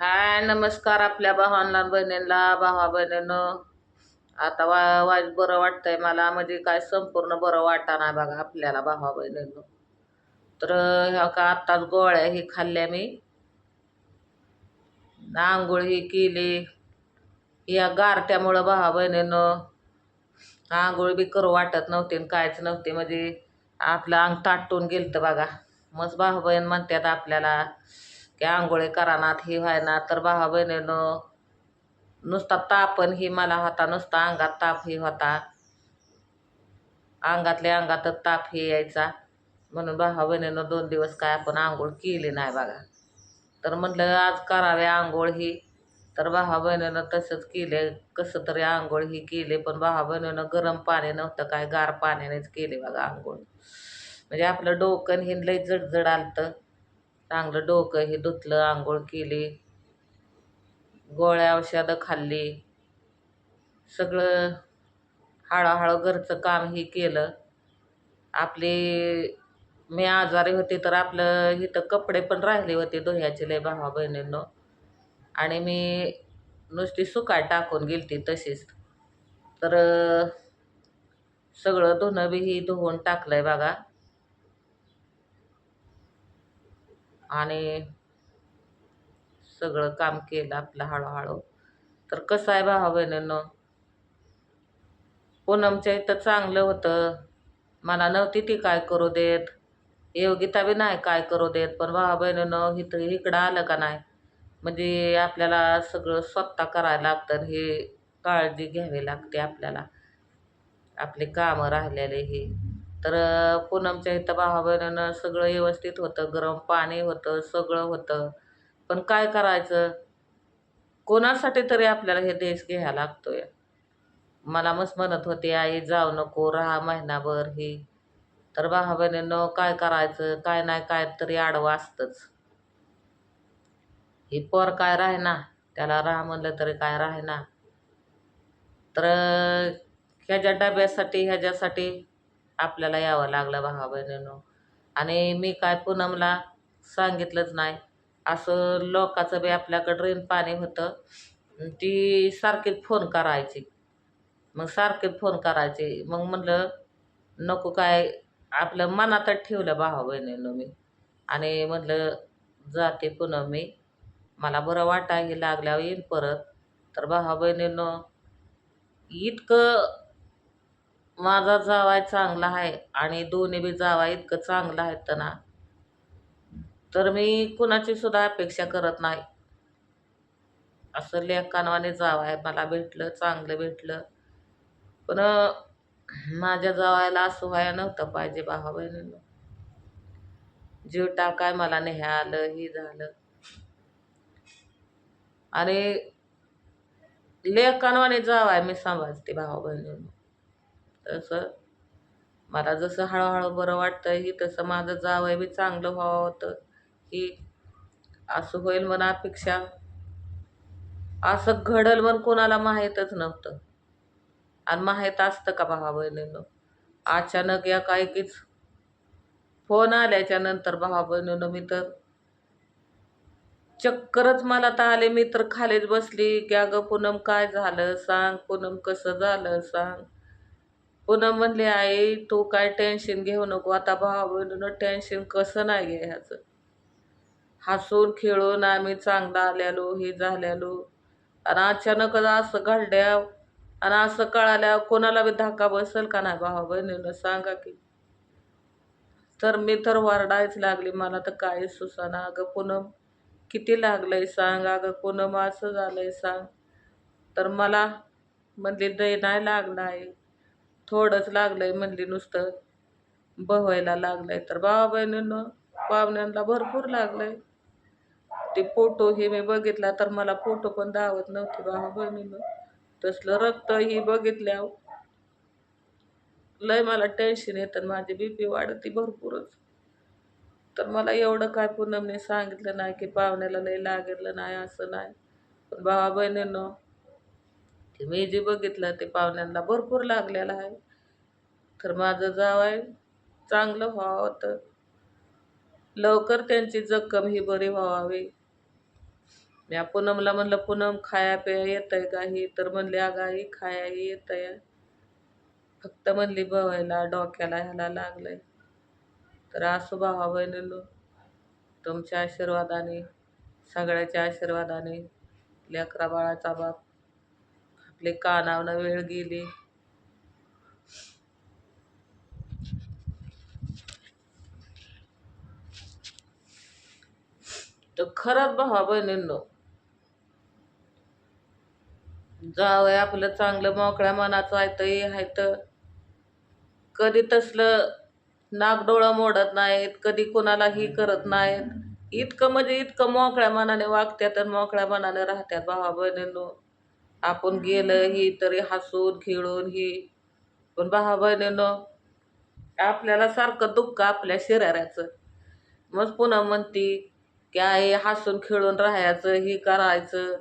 हाय नमस्कार आपल्या भावांना बहिणींना भावा बहिणीनं. आता वा वाज बरं वाटतंय मला म्हणजे काय संपूर्ण बरं वाटा नाही बघा आपल्याला भावा बहिणीनं. तर ह्या का आत्ताच गोळ्या ही खाल्ल्या मी. आंघोळ ही केली. या गारट्यामुळं भावा बहिणीनं आंघोळ बी करू वाटत नव्हते आणि कायच नव्हते. म्हणजे आपलं अंग ताटून गेलतं बघा. मस्त भाऊ बहीण म्हणतात आपल्याला की आंघोळी करानात ही व्हायना तर भावा बहिणीनं नुसता तापण ही मला होता नुसता अंगात ताप ही होता. अंगातल्या अंगातच ताप ही यायचा. म्हणून भावा बहिणीनं दोन दिवस काय आपण आंघोळ केली नाही बघा. तर म्हटलं आज करावे आंघोळ ही. तर भावा बहिणीनं तसंच केले. कसं तरी आंघोळ ही केली पण भावा बहिणीनं गरम पाणी नव्हतं काय गार पाण्यानेच केले बघा आंघोळ. म्हणजे आपलं डोकं हिंदलंही लई जडजड आलतं. चांगलं डोकं हे धुतलं आंघोळ केली गोळ्या औषधं खाल्ली सगळं हळूहळू घरचं कामही केलं. आपली मी आजारी होते तर आपलं इथं कपडे पण राहिले होते दोह्याचे लय भावा बहिणींनो. आणि मी नुसती सुकाय टाकून गेलती तशीच. तर सगळं धुणं बी ही धुवून टाकलंय बघा. आणि सगळं काम केलं आपलं हळूहळू. तर कसं आहे भावा बहिणींनो? पूनमच्या इथं चांगलं होतं. मला नव्हती ती काय करू देत? योगिता बी नाही काय करू देत. पण भावा बहिणीनं इथं इकडं आलं का नाही? म्हणजे आपल्याला सगळं स्वतः करायला लागतं हे काळजी घ्यावी लागते आपल्याला. आपले कामं राहिलेले ही. तर पूनमच्या इथं भावाबहिणीनं सगळं व्यवस्थित होतं. गरम पाणी होतं सगळं होतं. पण काय करायचं? कोणासाठी तरी आपल्याला हे देश घ्यायला लागतोय. मला मस्त म्हणत होती आई जाऊ नको राहा महिनाभर ही. तर भावाबहिणीनं काय करायचं? काय नाही काय तरी आडवं असतंच. ही पोर काय राहे ना त्याला राहा म्हणलं तरी काय राहे ना तर ह्याच्या डब्यासाठी ह्याच्यासाठी आपल्याला यावं लागलं भावा बहिणींनो. आणि मी काय पूनमला सांगितलंच नाही. असं लोकाचं बी आपल्याकडं ड्रेन पाणी होतं. ती सारखीच फोन करायची. मग सारखीच फोन करायची. मग म्हणलं नको काय आपलं मनातच ठेवलं भावा बहिणींनो मी. आणि म्हटलं जाते पुन्हा मी. मला बरं वाटायला लागल्यावर येईन परत. तर भावा बहिणींनो इतकं माझा जावाय चांगला आहे आणि दोन्ही बी जावा इतकं चांगलं आहेत ना. तर मी कुणाची सुद्धा अपेक्षा करत नाही. असं लेखानवाने जावाय मला भेटलं चांगलं भेटलं. पण माझ्या जावायला असं व्हायला नव्हतं पाहिजे भावा बहिणीनं. जीव टाकाय मला नेह्या आलं ही झालं. आणि लेखानवाने जावाय मी सांभाळते भावा बहिणीनं. तसं मला जसं हळूहळू बरं वाटतं ही तसं माझं जावं बी चांगलं व्हावं होतं. की असं होईल म्हणा अपेक्षा. असं घडल पण कोणाला माहीतच नव्हतं. आणि माहीत असतं का भावा बहिणीनं? अचानक या काहीकीच फोन आल्याच्यानंतर भावा बहिणीनं मी तर चक्करच मला तर आले मी तर खालीच बसली. की अगं पूनम काय झालं? सांग पूनम कसं झालं? सांग. पूनम म्हणली आई तू काय टेन्शन घेऊ नको. आता भावा बहिणीनं टेन्शन कसं नाही घे ह्याचं हसून खेळून आम्ही चांगला आल्यालो हे झाल्यालो आणि अचानकच असं घडल्या आणि असं कळाल्या कोणाला बी धक्का बसेल का नाही भावा बहिणीनं? सांगा की. तर मी तर वरडायच लागली. मला तर काहीच सुसाना अगं पूनम किती लागलंय सांग अगं पूनम असं झालंय सांग. तर मला म्हणली नाही लागलं आहे थोडंच लागलंय म्हणली नुसतं. बवायला लागलंय तर भावा बहिणीनं पाहुण्यांना भरपूर लागलंय. ते फोटो हे मी बघितला तर मला फोटो पण दावत नव्हते बाबा बहिणीनं. तसलं रक्त ही बघितल्यावर लय मला टेन्शन येतं माझी बी पी वाढती भरपूरच. तर मला एवढं काय पूनमने सांगितलं नाही की पाहुण्याला लय लागलं नाही असं नाही. पण भावा बहिणीनं ते मी जे बघितलं ते पाहुण्यांना भरपूर लागलेलं आहे. तर माझं जावं चांगलं व्हावं तर. लवकर त्यांची जखम ही बरी व्हावी. मी पूनमला म्हणलं पूनम खाया पिया आहे का ही? तर म्हणली अगं आई खाया आहे फक्त म्हणली बवायला डोक्याला ह्याला लागलंय. तर असं भावा बहिणीलो तुमच्या आशीर्वादाने सगळ्याच्या आशीर्वादाने लेकरा बाळाचा बाप आपले कानावनं वेळ गेली. तर खरंच भावा बहिणींनो. जावं आपलं चांगलं मोकळ्या मनाचं आहे तर आहे तर. कधी तसलं नागडोळं मोडत नाहीत कधी कोणालाही करत नाहीत. इतकं म्हणजे इतकं मोकळ्या मनाने वागत्यात आणि मोकळ्या मनाने राहत्यात भावा बहिणींनो. आपण गेलं ही तरी हसून खेळून ही. पण भावा बहिणींनो आपल्याला सारखं दुःख आपल्या शरीराचं. मग पुन्हा म्हणती की आई हसून खेळून राहायचं ही करायचं.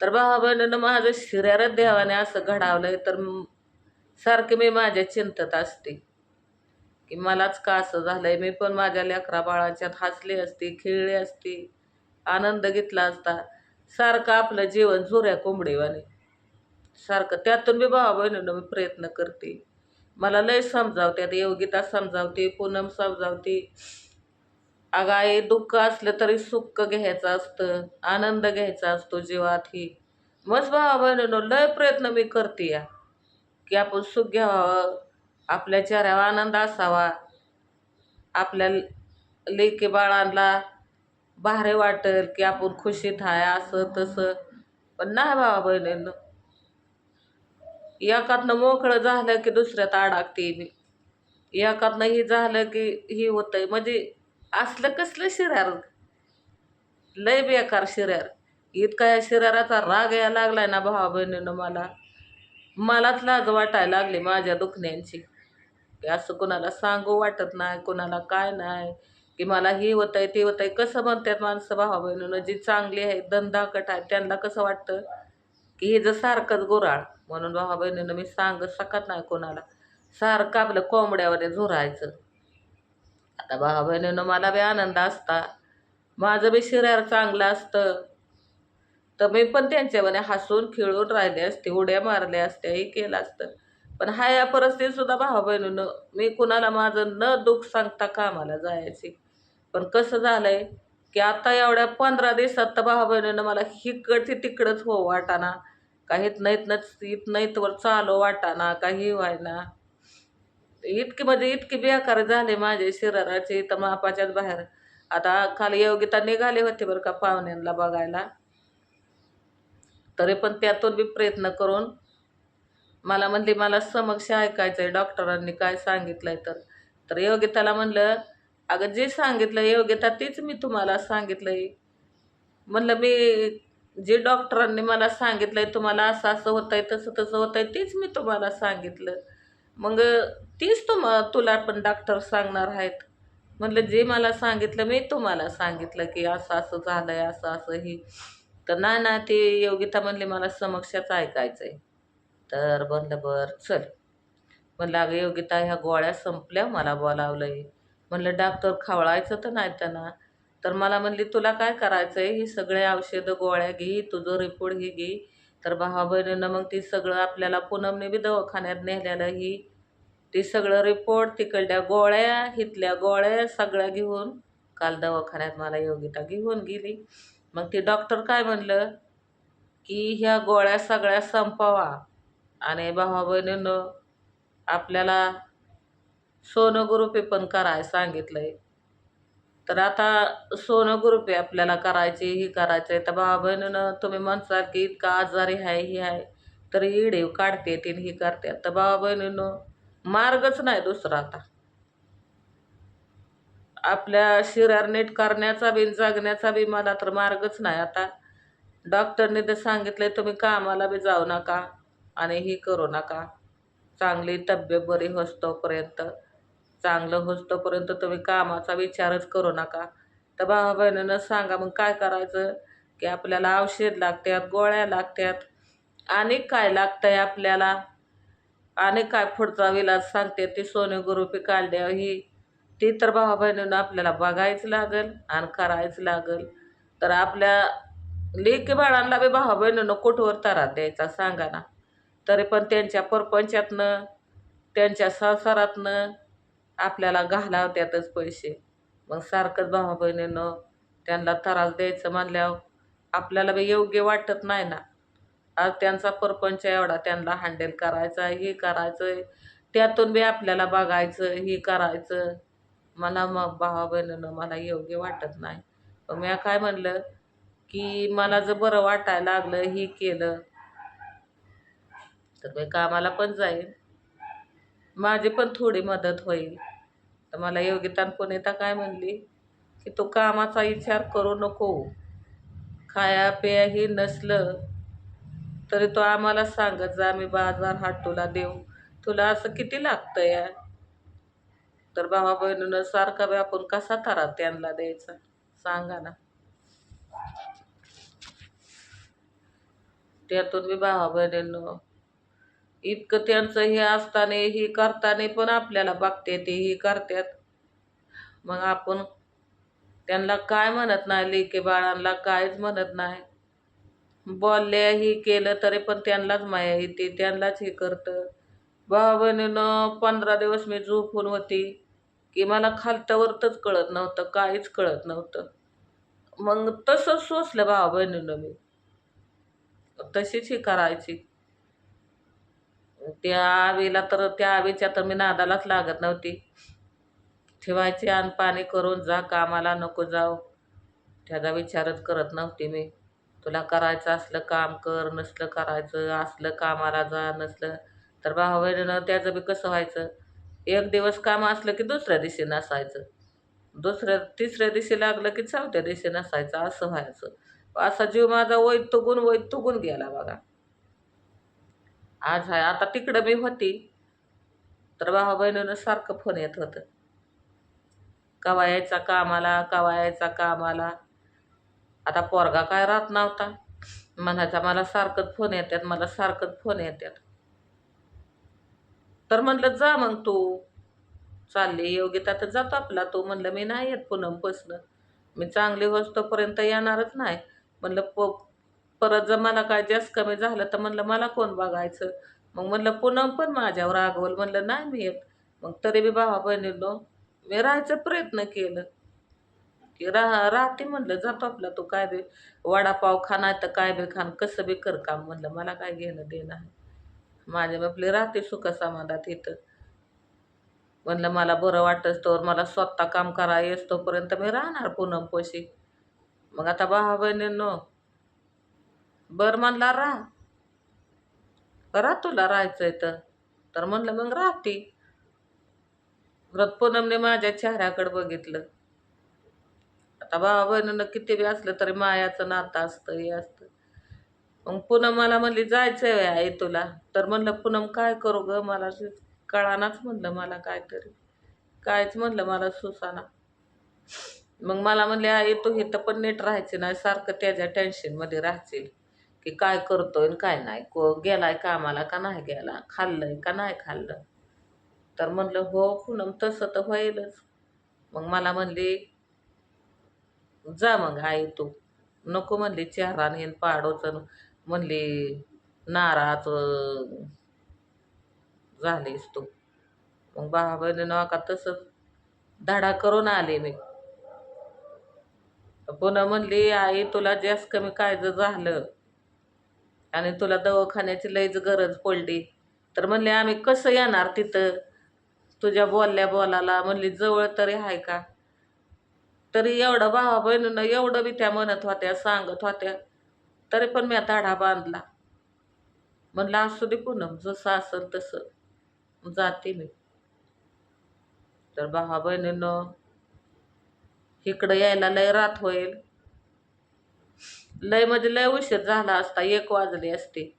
तर भावा बहिणीनं माझं शरीरात देवाने असं घडावलंय तर सारखे मी माझ्या चिंतत असते. की मलाच का असं झालंय? मी पण माझ्या लेकरा बाळाच्यात हसली असते खेळली असते. आनंद घेतला असता. सारखं आपलं जीवन झुऱ्या कोंबडीवाने. सारखं त्यातून मी भावा बहिणीनं मी प्रयत्न करते. मला लय समजावत्यात योगिता समजावते पूनम समजावते. अगं आई दुःख असलं तरी सुख घ्यायचं असतं आनंद घ्यायचा असतो जीवात ही. मस्त भावा बहिणीनो लय प्रयत्न मी करते या. की आपण सुख घ्यावं आपल्या चेहऱ्यावर आनंद असावा. आपल्या लेकी बाळांना भारी वाटेल की आपण खुशीत आहे असं तसं. पण नाही भावा बहिणीनं. एकातनं मोकळं झालं की दुसऱ्यात अडकते मी. एकातनं ही झालं की ही होतंय. म्हणजे असलं कसलं शिरार? लय बेकार शिरार. इतका या शिराराचा राग यायला लागलाय ना भावा बहिणीनं मला. मलाच लाज वाटायला लागली माझ्या दुखण्यांची. असं कोणाला सांगू वाटत नाही कोणाला काय नाही. की मला ही आहे ते होतंय. कसं म्हणतात माणसं भावा बहिणीनं जी चांगली आहे धंदाकट आहे त्यांना कसं वाटतं? की हे जर सारखंच गुराळ म्हणून भावा बहिणीनं मी सांगत सकत नाही कोणाला. सारखं आपलं कोंबड्यावर झुरायचं. आता भावा बहिणीनं मला बी आनंद असता. माझं बी शरीर चांगलं असतं. तर मी पण त्यांच्यामध्ये हसून खेळून राहिले असते उड्या मारल्या असत्या हे केलं असतं. पण हा या परिस्थितीत सुद्धा भावा बहिणीनं मी कुणाला माझं न दुःख सांगता कामाला जायची. पण कसं झालं आहे की आता एवढ्या पंधरा दिवसात तर भावा बहिणीनं मला हिकडची तिकडंच हो वाटाना काहीत नाहीत नच इत नाहीत वर चालू वाटाना काही व्हायना. इतकी म्हणजे इतकी बेकार झाले माझे शरीराचे तर मापाच्याच बाहेर. आता खाली योगिता निघाले होते बरं का पाहुण्यांना बघायला. तरी पण त्यातून बी प्रयत्न करून मला म्हणली मला समक्ष ऐकायचं आहे डॉक्टरांनी काय सांगितलं तर. तर योगिताला म्हणलं अगं जे सांगितलं योगिता तीच मी तुम्हाला सांगितलंय. म्हणलं मी जे डॉक्टरांनी मला सांगितलंय तुम्हाला असं असं होतंय तसं तसं होतंय तीच मी तुम्हाला सांगितलं. मग तीच तुम तुला पण डॉक्टर सांगणार आहेत. म्हणलं जे मला सांगितलं मी तुम्हाला सांगितलं की असं असं झालंय असं असं हे. तर नाही ना ते योगिता म्हणली मला समक्षाच ऐकायचं आहे तर म्हणलं बरं चल. म्हणलं अगं योगिता ह्या गोळ्या संपल्या मला बोलावलंय. म्हणलं डॉक्टर खवळायचं तर नाही त्यांना. तर मला म्हणली तुला काय करायचं आहे ही सगळे औषधं गोळ्या घे तुझं रिपोर्ट ही घे. तर भावा बहिणीनं मग ती सगळं आपल्याला पूनमने बी दवाखान्यात नेलेलं ही ती सगळं रिपोर्ट तिकडल्या गोळ्या हिथल्या गोळ्या सगळ्या घेऊन काल दवाखान्यात मला योगिता घेऊन गेली. मग ती डॉक्टर काय म्हणलं की ह्या गोळ्या सगळ्या संपवा. आणि भावा बहिणीनं आपल्याला सोनोग्रुपी पण कराय सांगितलंय. तर आता सोनोग्रुपी आपल्याला करायची ही करायचं आहे तर भावा बहिणीनं तुम्ही म्हणसाल की इतका आजारी आहे ही आहे तर इडीव काढते तीन ही करते. तर भावा बहिणीनं मार्गच नाही दुसरा आता. आपल्या शिरार नीट करण्याचा बी जगण्याचा बी मला तर मार्गच नाही आता. डॉक्टरने तर सांगितलंय तुम्ही कामाला बी जाऊ नका आणि ही करू नका. चांगली तब्येत बरी होस्तोपर्यंत चांगलं होतोपर्यंत तुम्ही कामाचा विचारच करू नका. तर भावा बहिणीनं सांगा मग काय करायचं? की आपल्याला औषध लागतात गोळ्या लागतात. आणि काय लागतंय आपल्याला? आणि काय पुढचा विलाज सांगते ती सोने गुरुपी काढल्या ही. ती तर भावा बहिणीनं आपल्याला बघायचं लागेल आणि करायचं लागेल. तर आपल्या लेकी बाळांना बी भावा बहिणीनं कुठवर तारा द्यायचा सांगा ना. तरी पण त्यांच्या परपंचातनं त्यांच्या संसारातनं आपल्याला घालावत्यातच पैसे. मग सारखंच भावा बहिणीनं त्यांना त्रास द्यायचं म्हणल्यावर आपल्याला बी योग्य वाटत नाही ना. आज त्यांचा परपंच एवढा त्यांना हँडल करायचा हे करायचं त्यातून बी आपल्याला बघायचं हे करायचं. मला मग भावा बहिणीनं मला योग्य वाटत नाही. मग मी काय म्हणलं की मला जर बरं वाटायला लागलं हे केलं तर मी कामाला पण जाईल माझी पण थोडी मदत होईल. तर मला योगितान पुणेता काय म्हणली की तू कामाचा विचार करू नको. खाया पेयाही नसलं तरी तो आम्हाला सांगत जा आम्ही बाजार हाटूला देऊ. तुला असं किती लागतं या तर भावा बहिणीनं सारखा बी आपण कसा तारा त्यांना द्यायचा? सांगा ना. त्यातून बी भावा बहिणीनं इतकं त्यांचं हे असताना ही करताना पण आपल्याला बघते ते ही करतात. मग आपण त्यांना काय म्हणत नाही लेके बाळांना काहीच म्हणत नाही. बोलले हे केलं तरी पण त्यांनाच माया येते त्यांनाच हे करतं. भावा बहिणीनं पंधरा दिवस मी झोपून होती की मला खालत्यावरतच कळत नव्हतं काहीच कळत नव्हतं. मग तसंच सोसलं भावा बहिणीनं मी. तशीच ही करायची. त्या आवेला तर त्या आवीच्या तर मी नादालाच लागत नव्हती. ठेवायची आणि पाणी करून जा कामाला नको जाऊ. त्याचा विचारच करत नव्हती मी. तुला करायचं असलं काम कर नसलं करायचं असलं कामाला जा नसलं. तर भावा बहिणीनं त्याचं बी कसं व्हायचं? एक दिवस काम असलं की दुसऱ्या दिवशी नसायचं. दुसऱ्या तिसऱ्या दिवशी लागलं की चौथ्या दिवशी नसायचं असं व्हायचं. असा जीव माझा वैतुगून वैतुगून गेला बघा. आज आहे आता तिकडं मी होती. तर भावा बहिणीनं सारखं फोन येत होतं. कवा यायचा कामाला कवा यायचा कामाला. आता पोरगा काय राहत नव्हता. म्हणायचा मला सारखंच फोन येतात मला सारखंच फोन येतात तर म्हणलं जा मग तू. चालली योगिता तर जातो आपला तो. म्हणलं मी नाही येत पुनमपासनं मी चांगली होस्तोपर्यंत येणारच नाही. म्हणलं प परत जर मला काय जास्त कमी झालं तर म्हणलं मला कोण बघायचं? मग म्हणलं पूनम पण माझ्यावर रागवल म्हणलं नाही मी येत मग तरी बी भावा बहिणीनो मी राहायचा प्रयत्न केलं. की राहा राहते म्हणलं जातो आपला तो काय बी वडापाव खाना तर काय बी खाण कसं बी कर काम म्हणलं मला काय घेणं देणं आहे? माझ्या बापले राहते सुख समाधात इथं. म्हणलं मला बरं वाटत तर मला स्वतः काम करा येस तोपर्यंत मी राहणार पूनम पोशी. मग आता भावा बहिणींनो बरं म्हणला राहा राह तुला राहायचंय तर. तर म्हणलं मग राहते. व्रत पूनमने माझ्या चेहऱ्याकडे बघितलं. आता भावा बहिणीनं किती बी असलं तरी मायाचं नातं असतं हे असतं. मग पुनम मला म्हणली जायचंय आहे आई तुला. तर म्हणलं पूनम काय करू ग? मला कळानाच म्हणलं मला काहीतरी. कायच म्हणलं मला सुसाना. मग मला म्हणले आई तू इथं पण नीट राहायची नाही सारखं त्याच्या टेन्शनमध्ये राहशील. की काय करतोय आणि काय नाही. को गेलाय कामाला का नाही गेला? खाल्लंय का नाही खाल्लं? तर म्हणलं हो पूनम तसं तर होईलच. मग मला म्हणली जा मग आई तू. नको म्हणली चेहरा नेन पाडोचं म्हणली नाराज झालीस तू. मग बाबा बहिणीनं का तसंच धडा करून आले मी. पुन्हा म्हणली आई तुला जास्त कमी काय जर झालं. आणि तुला दवाखान्याची लईच गरज पडली. तर म्हणले आम्ही कसं येणार तिथं? तुझ्या बोलल्या बोलाला म्हणली जवळ तरी आहे का? तरी एवढं भावा बहिणीनं एवढं बी त्या म्हणत होत्या सांगत होत्या. तरी पण मी धाडा बांधला. म्हणलं असू दे पूनम जसं असेल तसं. जाते मी. तर भावा बहिणीनं इकडं यायला लय रात होईल. लय म्हणजे लय उशीर झाला असता एक वाजली असते.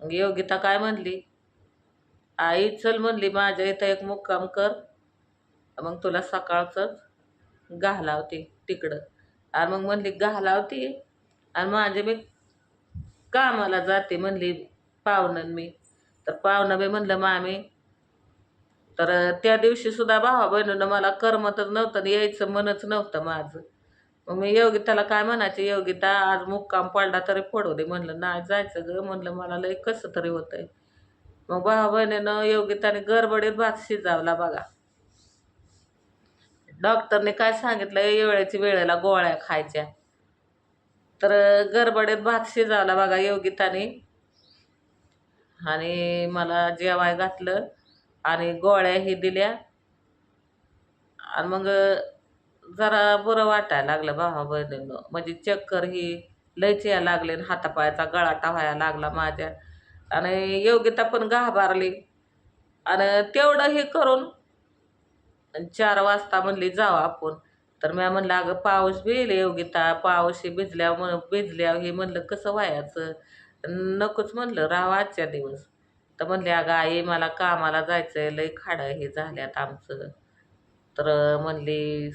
योगिता काय म्हणली? आई चल म्हणली माझ्या इथं एक मुक्काम कर. मग तुला सकाळचंच घालावते तिकडं. आणि मग म्हणली घालावती? आणि माझे मी कामाला जाते म्हणली पाहुणं मी तर पाहुणं मी म्हणलं मामी तर त्या दिवशी सुद्धा भावा बहिणीनं मला करमतच नव्हतं आणि यायचं मनच नव्हतं माझं. मग मी योगिताला काय म्हणायचे योगिता आज मुक्काम पडला तरी पडू दे म्हणलं. नाही जायचं ग म्हणलं. मला लय कसं तरी होतंय. मग भावा बहिणीनं योगिताने गडबडीत भात शिजावला बघा. डॉक्टरने काय सांगितलं? येवळ्याची वेळेला गोळ्या खायच्या. तर गडबडीत भात शिजावला बघा योगिताने. आणि मला जेवाय घातलं आणि गोळ्याही दिल्या. आणि मग जरा बरं वाटायला लागलं भावा बहिणीनं. म्हणजे चक्कर ही लयच यायला लागले आणि हातापायाचा गळाटा व्हायला लागला माझ्या. आणि योगिता पण घाबरली. आणि तेवढं हे करून चार वाजता म्हणली जावं आपण. तर मी म्हणलं अगं पाऊस भिले योगिता. पाऊस हे भिजल्या म्हण भिजल्या हे म्हणलं कसं व्हायचं? नकोच म्हणलं राहा आजच्या दिवस. तर म्हणले अगं आई मला कामाला जायचं आहे लय खाडं हे झाल्यात आमचं. तर म्हणली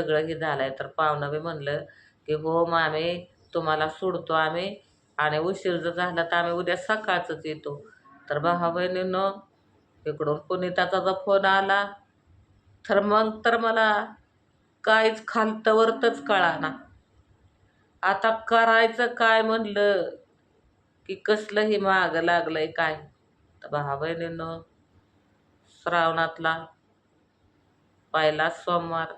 सगळं हे झालं आहे तर पाहुणं बी म्हणलं की हो आम्ही तुम्हाला सोडतो आम्ही आणि उशीर जर झाला तर आम्ही उद्या सकाळचंच येतो. तर भावा बहिणीनं इकडून पुनिताचा जर फोन आला. तर मग तर मला काहीच खालतवरतच कळाना. आता करायचं काय म्हणलं? की कसलंही मागं लागलंय काय? तर भावा बहिणीनं श्रावणातला पहिला सोमवार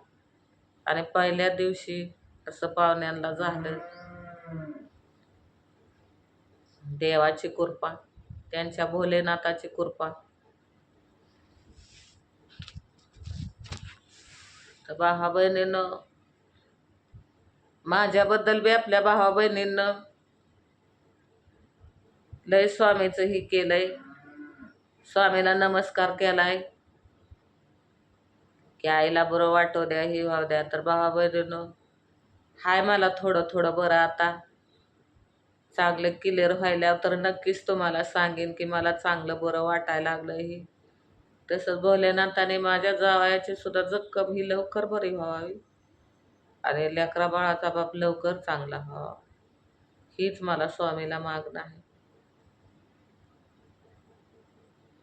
आणि पहिल्या दिवशी असं पाहुण्यांना झालं. देवाची कृपा त्यांच्या भोलेनाथाची कृपा. तर भावा बहिणीनं माझ्याबद्दल बी आपल्या भावा बहिणीनं लय स्वामीचं ही केलंय. स्वामीला नमस्कार केलाय. की आईला बरं वाटू द्या ही व्हाव द्या. तर भावा बहिणीनं हाय मला थोडं थोडं बरं आता. चांगलं क्लिअर व्हायल्यावर तर नक्कीच तुम्हाला सांगेन की मला चांगलं बरं वाटायला लागलं ही. तसंच भोलेनाथाने माझ्या जावयाची सुद्धा जक्कम ही लवकर बरी व्हावी. आणि लेकरा बाळाचा बाप लवकर चांगला व्हावा. हीच मला स्वामीला मागणं आहे.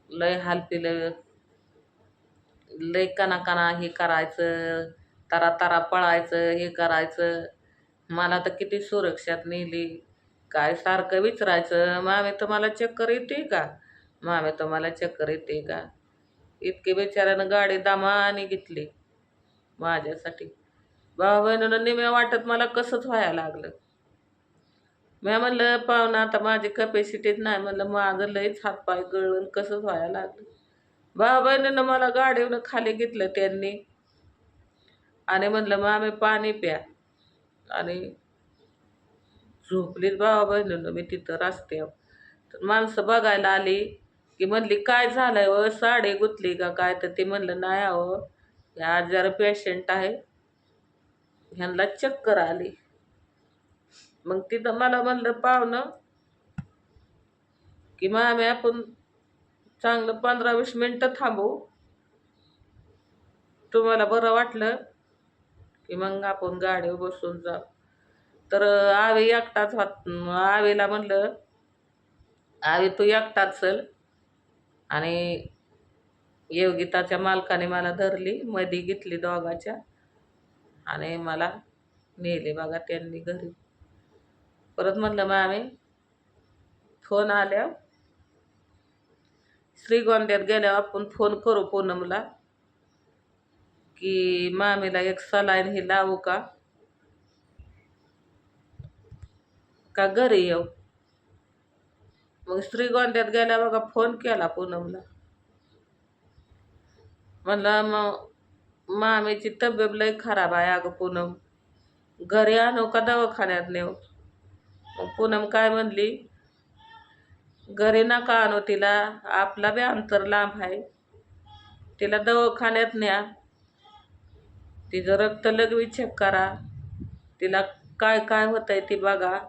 लय हालपी लय काना कणाकणा हे करायचं तारा तारा पळायचं हे करायचं. मला तर किती सुरक्षात नेली. काय सारखं विचारायचं मामे तुम्हाला चक्कर येते का? मामे तुम्हाला चक्कर येते का? इतकी बिचाऱ्यानं गाडी दामाने घेतली माझ्यासाठी. भाऊ बहिणीनं निम्या वाटत मला कसंच व्हायला लागलं. मी म्हणलं पाहुणं आता माझी कपॅसिटीच नाही म्हणलं माझं लईच हातपाय गळून कसंच व्हायला लागलं. भावा मला गाडीवनं खाली घेतलं त्यांनी. आणि म्हणलं मामे पाणी प्या. आणि झोपलीत बाबा बहिणीनं मी तिथं रस्त्यावर. तर माणसं बघायला आली की म्हणली काय झालंय व? साडी गुतली का काय? तर ते म्हणलं नाही अहो ह्या आजार पेशंट आहे. ह्यांना चक्कर आली. मग तिथं मला म्हणलं पाहुणं की मामे आपण चांगलं पंधरा वीस मिनटं थांबू. तुम्हाला बरं वाटलं की मग आपण गाडीवर बसून जाऊ. तर आवी एकटाच होत आवीला म्हणलं आवी तू एकटाच चल. आणि योगिताच्या मालकाने मला धरली मधी घेतली दोघाच्या. आणि मला नेले बघा त्यांनी घरी. परत म्हणलं आम्ही फोन आल्या श्रीगोंद्यात गेल्यावर आपण फोन करू पूनमला की मामीला एक सलाईन हे लावू का? का घरी येऊ? मग श्रीगोंद्यात गेल्या बघा फोन केला पूनमला. म्हणलं मग मामीची तब्येत लय खराब आहे अगं पूनम. घरी आणू का दवाखान्यात नेऊ? मग पूनम काय म्हणली? घरी नका आणू तिला? आपला बी अंतर लांब आहे. तिला दवाखान्यात न्या. तिचं रक्त लगवी चेक करा. तिला काय काय होत आहे ती बघा.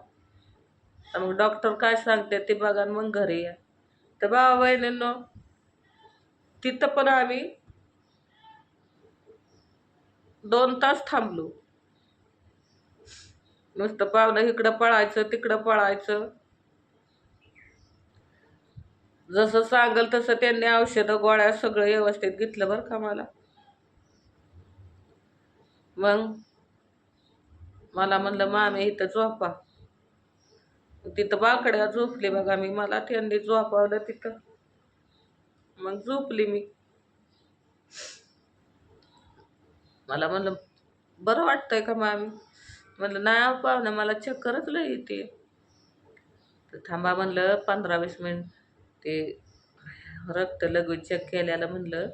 मग डॉक्टर काय सांगते ते बघा मग घरी या. तर बाबा बहिणींनो तिथं पण आम्ही दोन तास थांबलो. नुसतं पाहुणं इकडं पळायचं तिकडं पळायचं. जसं सांगल तसं त्यांनी औषधं गोळ्या सगळं व्यवस्थित घेतलं बरं का मला. मग मला म्हणलं मामी इथं झोपा. तिथं बाकड्या झोपली बघा मी. मला त्यांनी झोपावलं तिथं. मग झोपली मी. मला म्हणलं बरं वाटतंय का मामी? म्हणलं नाही हो पाहुणं मला चक्करच लय येते. तर थांबा म्हणलं पंधरा वीस मिनिट. ते रक्त लगू चेक केल्याला म्हणलं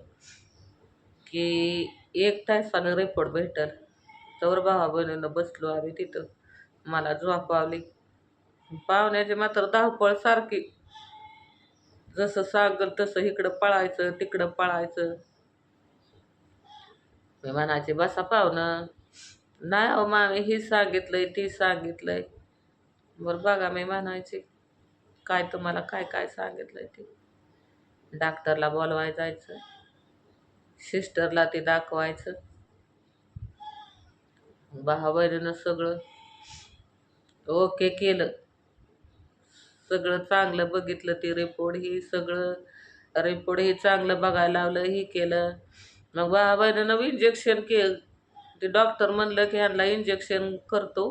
की एक तासानं रिपोर्ट भेटल. तर भावा बहिणीनं बसलो आम्ही तिथं. मला झोपावली पाहुण्याची मात्र धावपळ सारखी. जसं सांगल तसं इकडं पळायचं तिकडं पळायचं. मी म्हणायचे बसा पाहुणं. नाही अहो मामी ही सांगितलंय ती सांगितलंय. बरं बघा मी म्हणायची. काय तुम्हाला काय काय सांगितलंय ते? डॉक्टरला बोलवाय जायचं. सिस्टरला ते दाखवायचं. भावाबहिणीनं सगळं ओके केलं. सगळं चांगलं बघितलं ते रिपोर्ट ही सगळं रिपोर्ट ही चांगलं बघायला लावलं ही केलं. मग भावाबहिणीनं इंजेक्शन के ते डॉक्टर म्हणलं की ह्यांना इंजेक्शन करतो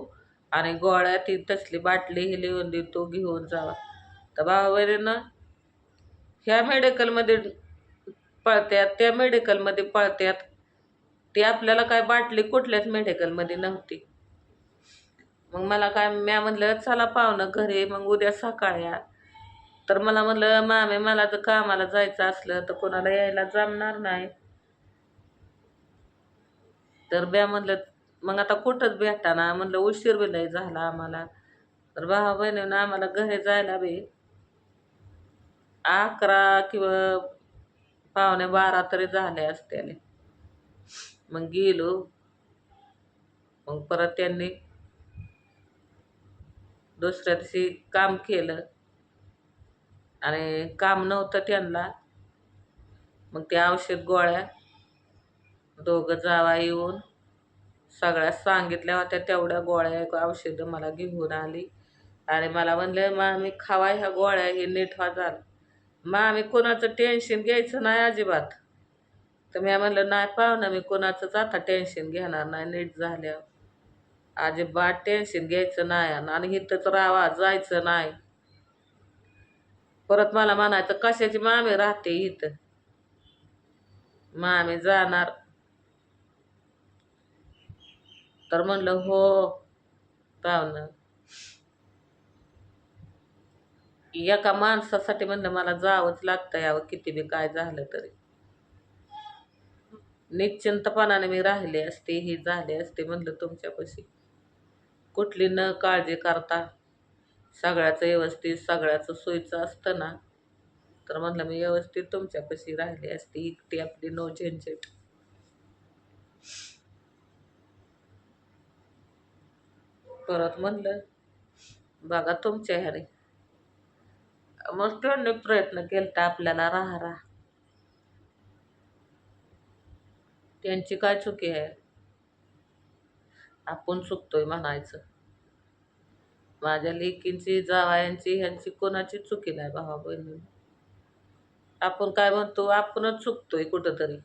आणि गोळ्या ती तसली बाटली ही लिहून देतो घेऊन जावा. तर ह्या मेडिकलमध्ये पळत्यात त्या मेडिकलमध्ये पळत्यात. ती आपल्याला काय बाटली कुठल्याच मेडिकलमध्ये नव्हती. मग मला काय म्या म्हटलं चला पाहुणं घरी मग उद्या सकाळी या. तर मला म्हणलं मामे मला जर कामाला जायचं असलं तर कोणाला यायला जमणार नाही. तर ब्या म्हटलं मग आता कुठंच भेटाना. म्हणलं उशीर बी लय झाला आम्हाला. तर भावा बहिणीनं आम्हाला घरी जायला बी अकरा किंवा पावणे बारा तरी झाले असत्याने. मग गेलो. मग परत त्यांनी दुसऱ्या दिवशी काम केलं. आणि काम नव्हतं त्यांना. मग ते औषध गोळ्या दोघं जावा येऊन सगळ्या सांगितल्या होत्या तेवढ्या गोळ्या औषधं मला घेऊन आली. आणि मला म्हणलं मी खावा ह्या गोळ्या हे नीट व्हा झालं. मामी कोणाचं टेन्शन घ्यायचं नाही अजिबात. तर मी म्हणलं नाही पाहुणं मी कोणाचंच आता टेन्शन घेणार नाही नीट झाल्यावर. अजिबात टेन्शन घ्यायचं नाही आणि इथंच राहावा जायचं नाही. परत मला म्हणायचं कशाची मामी राहते इथं? मामी जाणार. तर म्हणलं हो पाहुणं एका माणसासाठी म्हणलं मला जावंच लागतं यावं किती बी काय झालं तरी. निश्चिंतपणाने मी राहिले असते ही झाले असते म्हणलं तुमच्यापाशी. कुठली न काळजी करता सगळ्याचं व्यवस्थित सगळ्याचं सोयीचं असतं ना तर म्हणलं मी व्यवस्थित तुमच्यापाशी राहिली असते एकटी आपली नो झंझट परत म्हणलं बघा तुमच्या ह्याने. मग त्यांनी प्रयत्न केला आपल्याला राहा राहा. त्यांची काय चुकी आहे? आपण चुकतोय म्हणायचं. माझ्या लेकींची जावायांची ह्यांची कोणाची चुकी नाही भावा बहिणी. आपण काय म्हणतो? आपणच चुकतोय कुठंतरी.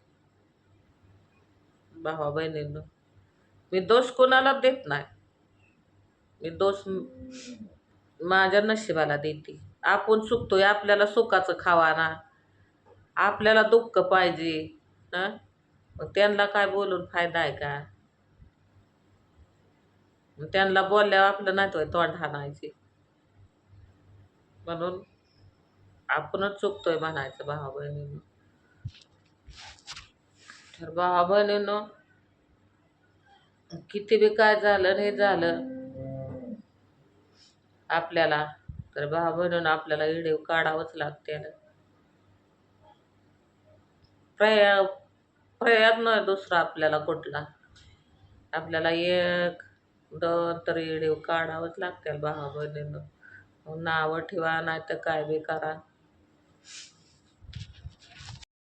भावा बहिणींनो मी दोष कोणाला देत नाही. मी दोष माझ्या नशिबाला देते. आपण चुकतोय आपल्याला सुखाचं खावा ना आपल्याला दुःख पाहिजे हां? मग त्यांना काय बोलून फायदा आहे का? मग त्यांना बोलल्यावर आपलं नाही तो तोंड हाणायचे. म्हणून आपणच चुकतोय म्हणायचं भावा बहिणीनं. तर भावा बहिणीनं किती बी काय झालं नाही झालं आपल्याला तर भाव बहिणीनं आपल्याला व्हिडिओ काढावंच लागते प्रया प्रयत्न दुसरा आपल्याला कुठला? आपल्याला एक दोन तरी व्हिडिओ काढावंच लागतील भावा बहिणीनं नावं ठेवा नाही तर काय बी करा.